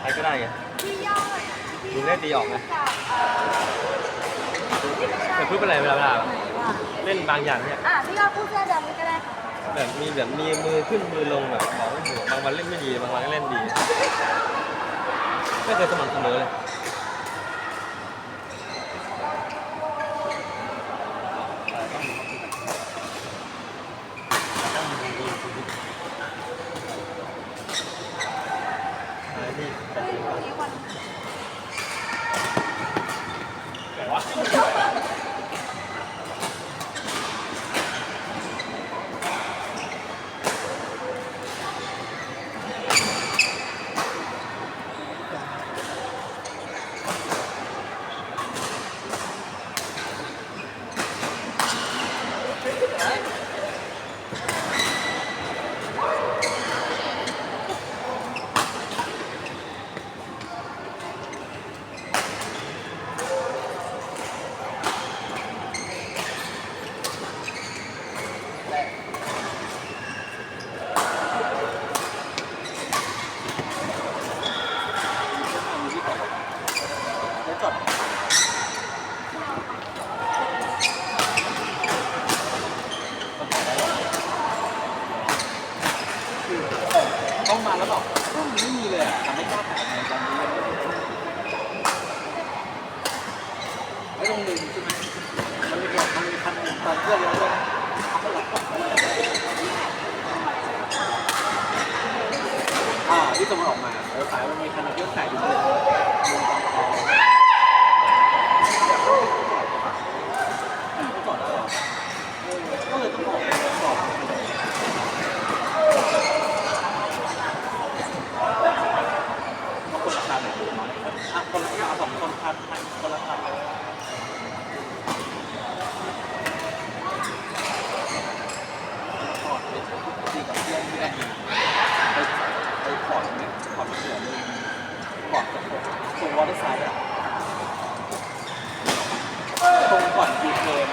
ใครก็ได้ไงพี่ย่อยมึงได้ตีออกไงจากเอ่อแต่พูดเป็นไรเวลาเวลาเล่นบางอย่างเนี่ยอะพี่ย่อยพูดเสื้อดำก็ได้ค่ะแบบมีแบบมีมือขึ้นมือลงแบบของหัวบางวันเล่นไม่ดีบางวันก็เล่นดี ไม่เคยสม่ำเสมอเลย เฮ้ยวันนี้วันต้องมาแล้วบอกไม่มีเลยอะทำไม่กล้าถ่ายในตอนนี้ไม่ลงหนึ่งใช่ไหมมันมีแบบมันมีคันตอนเพื่อนแล้วด้วยอ่าที่จะมันออกมาเออสายมันมีคันเพื่อนแตกอยู่เลยไม่จอดได้หรอเออก็เลยต้องออกจอด มาคนละคันไหนอยอะคนละเอาสองคนคันคันคนละคันเลยถอดไปตีกับเพื่อนที่ได้ยินไปไปถอดเนี่ยถอดเสือเลย ถอดกับตรงวอเตอร์ไซด์อะตรงก่อนยูเทิร์น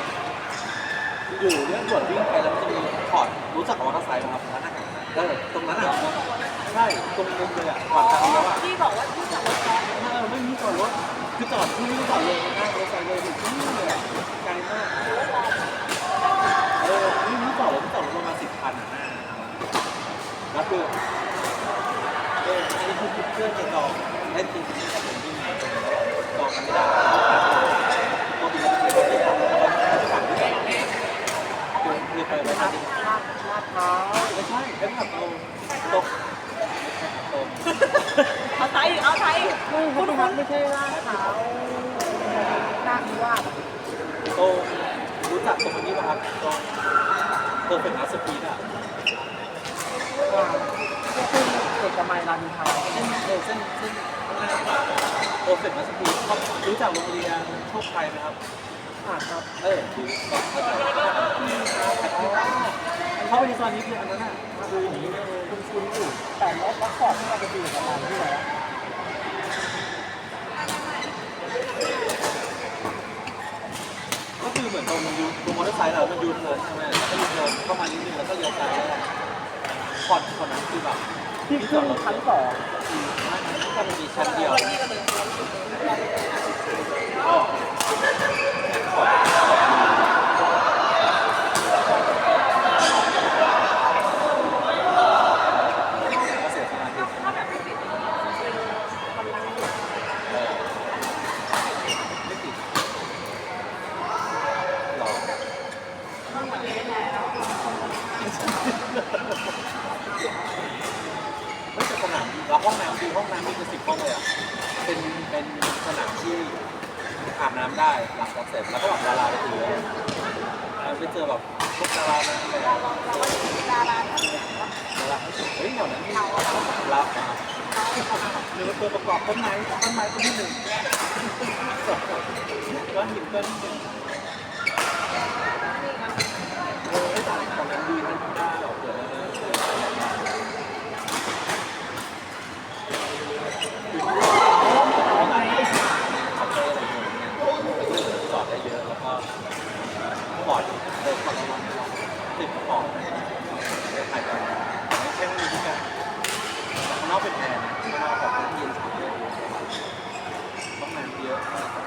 อยู่เรื่องด่วนวิ่งไปแล้วมันจะมีถอดรู้จักกับวอเตอร์ไซด์ไหมครับร้านอาหารเออตรงนั้นอะใช่ตรงมุมเลยอะก่อนทางเลี้ยวอะพี่บอกว่าพี่ขับรถแล้เออไม่มีจอดรถคือจอดที่นี่จอดเลยนะรถไฟเลยอยู่ที่นี่เลยอะไกลมากเออนี่มีจอดรถจอดรถประมาณสิบคันอะแล้วคือเอออันนี้คือเพื่อนจะจองได้ จริงๆแต่ผมวิ่งจอกันไม่ได้ก็เป็นที่ทำแล้วก็ขับด้วยคือคือไปไม่ได้ลาดลาดเท้าไม่ใช่ไม่ขับตรงตกตรงเอาไทยเอาไทยคุณคุณไม่ใช่ลาเท้านั่งว่าโตรู้จักตรงนี้ป่ะครับตรงตเป็นอาสปีดอะก็คือเอกมัยรามินทาเส้นเส้นเส้นข้างหน้ โอเป็นอาสปีดเขารู้จักโรงเรียนโชคชัยไหมครับอ่าครับ เออดูก็เข้าใจเข้าไปในซอยนี้คืออันนั้นอะคืออย่างนี้เลยคุณคุณอยู่แต่รถวัดก่อนที่เราไปดูกับร้านที่ไหนอะก็คือเหมือนตรงยูตรงมอเตอร์ไซค์เรามันยูเทิร์นใช่ไหมแล้วก็ยูเทิร์นเข้ามานิดนึงแล้วก็เลี้ยวซ้ายแล้วคอนคนนั้นคือแบบที่ขึ้นชั้นสองไม่ไม่มันมีชั้นเดียว ก็เสียสมาธิเออไม่ติดหรอไม่ แต่สนามเราห้องน้ำดีห้องน้ำมีเป็นสิบห้องเลยอะ เป็นเป็นสนามที่อาบน้ำได้หลังจากเสร็จแล้วก็แบบดาราไปตีเลยเราไปเจอแบบพวกดารานะอะไรอะดาราดาราเฮ้ยแถวนั้นมีรับมาหรือว่าตัวประกอบต้นไม้ต้นไม้ต้นที่หนึ่งก้อนหินก้อนที่หนึ่ง เดินคนละวัติดกระป๋องไม่ได้ถ่ายกันไม่ใช่ว่ามีกางนอกเป็นแอร์ข้างอกแบนๆต้องแรงเยอ